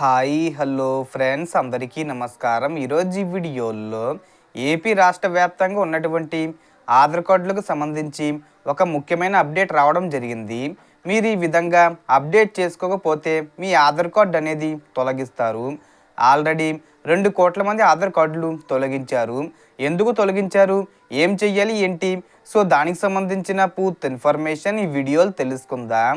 Hi hello friends. అందరికీ నమస్కారం. ఈరోజు ఈ వీడియోలో ఏపీ రాష్ట్ర వ్యాప్తంగా ఉన్నటువంటి ఆధార్ కార్డులకు సంబంధించి ఒక ముఖ్యమైన అప్డేట్ రావడం జరిగింది. మీరు ఈ విధంగా అప్డేట్ చేసుకోకపోతే మీ ఆధార్ కార్డు అనేది తొలగిస్తారు. ఆల్రెడీ రెండు కోట్ల మంది ఆధార్ కార్డులు తొలగించారు. ఎందుకు తొలగించారు? ఏం చెయ్యాలి? ఏంటి? సో దానికి సంబంధించిన పూర్తి ఇన్ఫర్మేషన్ ఈ వీడియోలు తెలుసుకుందాం.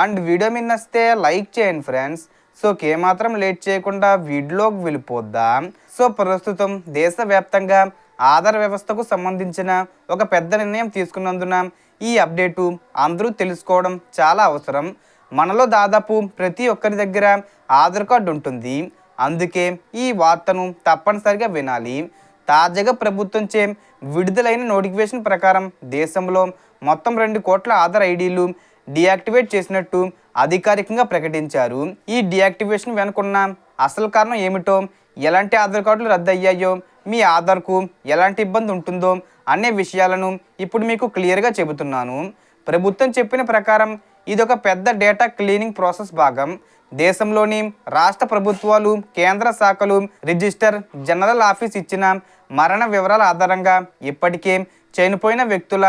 అండ్ వీడియో మీద నచ్చితే లైక్ చేయండి ఫ్రెండ్స్. సో ఏమాత్రం లేట్ చేయకుండా వీడియోకి వెళ్ళిపోద్దాం. సో ప్రస్తుతం దేశవ్యాప్తంగా ఆధార్ వ్యవస్థకు సంబంధించిన ఒక పెద్ద నిర్ణయం తీసుకున్నందున ఈ అప్డేటు అందరూ తెలుసుకోవడం చాలా అవసరం. మనలో దాదాపు ప్రతి ఒక్కరి దగ్గర ఆధార్ కార్డు ఉంటుంది. అందుకే ఈ వార్తను తప్పనిసరిగా వినాలి. తాజాగా ప్రభుత్వంచే విడుదలైన నోటిఫికేషన్ ప్రకారం దేశంలో మొత్తం రెండు కోట్ల ఆధార్ ఐడీలు డియాక్టివేట్ చేసినట్టు అధికారికంగా ప్రకటించారు. ఈ డియాక్టివేషన్ వెనుకున్న అసలు కారణం ఏమిటో ఎలాంటి ఆధార్ కార్డులు రద్దయ్యాయో మీ ఆధార్కు ఎలాంటి ఇబ్బంది ఉంటుందో అనే విషయాలను ఇప్పుడు మీకు క్లియర్గా చెబుతున్నాను. ప్రభుత్వం చెప్పిన ప్రకారం ఇది ఒక పెద్ద డేటా క్లీనింగ్ ప్రాసెస్ భాగం. దేశంలోని రాష్ట్ర ప్రభుత్వాలు కేంద్ర శాఖలు రిజిస్టర్ జనరల్ ఆఫీస్ ఇచ్చిన మరణ వివరాల ఆధారంగా ఇప్పటికే చనిపోయిన వ్యక్తుల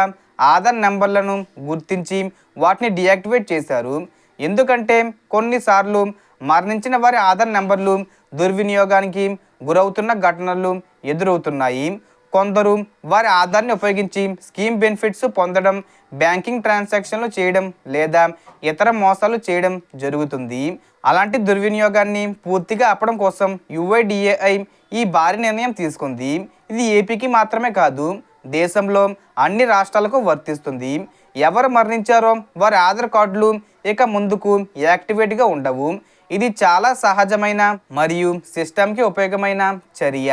ఆధార్ నెంబర్లను గుర్తించి వాటిని డియాక్టివేట్ చేశారు. ఎందుకంటే కొన్నిసార్లు మరణించిన వారి ఆధార్ నెంబర్లు దుర్వినియోగానికి గురవుతున్న ఘటనలు ఎదురవుతున్నాయి. కొందరు వారి ఆధార్ని ఉపయోగించి స్కీమ్ బెనిఫిట్స్ పొందడం బ్యాంకింగ్ ట్రాన్సాక్షన్లు చేయడం లేదా ఇతర మోసాలు చేయడం జరుగుతుంది. అలాంటి దుర్వినియోగాన్ని పూర్తిగా ఆపడం కోసం యుఐడిఏఐ ఈ భారీ నిర్ణయం తీసుకుంది. ఇది ఏపీకి మాత్రమే కాదు దేశంలో అన్ని రాష్ట్రాలకు వర్తిస్తుంది. ఎవరు మరణించారో వారి ఆధార్ కార్డులు ఇక ముందుకు యాక్టివేట్గా ఉండవు. ఇది చాలా సహజమైన మరియు సిస్టమ్కి ఉపయోగమైన చర్య.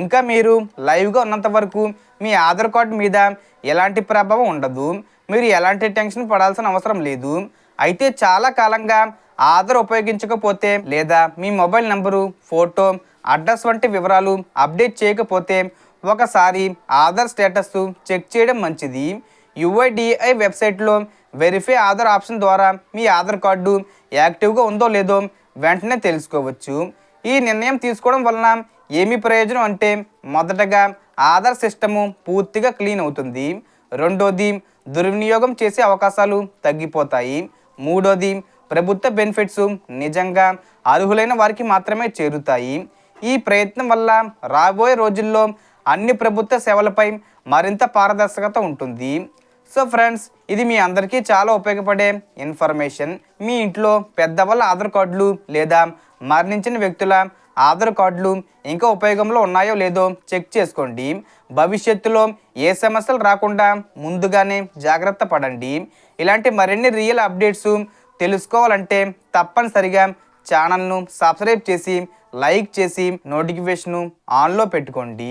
ఇంకా మీరు లైవ్గా ఉన్నంత వరకు మీ ఆధార్ కార్డు మీద ఎలాంటి ప్రభావం ఉండదు. మీరు ఎలాంటి టెన్షన్ పడాల్సిన అవసరం లేదు. అయితే చాలా కాలంగా ఆధార్ ఉపయోగించకపోతే లేదా మీ మొబైల్ నంబరు ఫోటో అడ్రస్ వంటి వివరాలు అప్డేట్ చేయకపోతే ఒకసారి ఆధార్ స్టేటస్ చెక్ చేయడం మంచిది. యుఐడిఐ వెబ్సైట్లో వెరిఫై ఆధార్ ఆప్షన్ ద్వారా మీ ఆధార్ కార్డు యాక్టివ్గా ఉందో లేదో వెంటనే తెలుసుకోవచ్చు. ఈ నిర్ణయం తీసుకోవడం వలన ఏమి ప్రయోజనం అంటే మొదటగా ఆధార్ సిస్టము పూర్తిగా క్లీన్ అవుతుంది. రెండోది దుర్వినియోగం చేసే అవకాశాలు తగ్గిపోతాయి. మూడోది ప్రభుత్వ బెనిఫిట్స్ నిజంగా అర్హులైన వారికి మాత్రమే చేరుతాయి. ఈ ప్రయత్నం వల్ల రాబోయే రోజుల్లో అన్ని ప్రభుత్వ సేవలపై మరింత పారదర్శకత ఉంటుంది. సో ఫ్రెండ్స్ ఇది మీ అందరికీ చాలా ఉపయోగపడే ఇన్ఫర్మేషన్. మీ ఇంట్లో పెద్దవాళ్ళ ఆధార్ కార్డులు లేదా మరణించిన వ్యక్తుల ఆధార్ కార్డులు ఇంకా ఉపయోగంలో ఉన్నాయో లేదో చెక్ చేసుకోండి. భవిష్యత్తులో ఏ సమస్యలు రాకుండా ముందుగానే జాగ్రత్త పడండి. ఇలాంటి మరిన్ని రియల్ అప్డేట్స్ తెలుసుకోవాలంటే తప్పనిసరిగా ఛానల్ను సబ్స్క్రైబ్ చేసి లైక్ చేసి నోటిఫికేషన్ను ఆన్లో పెట్టుకోండి.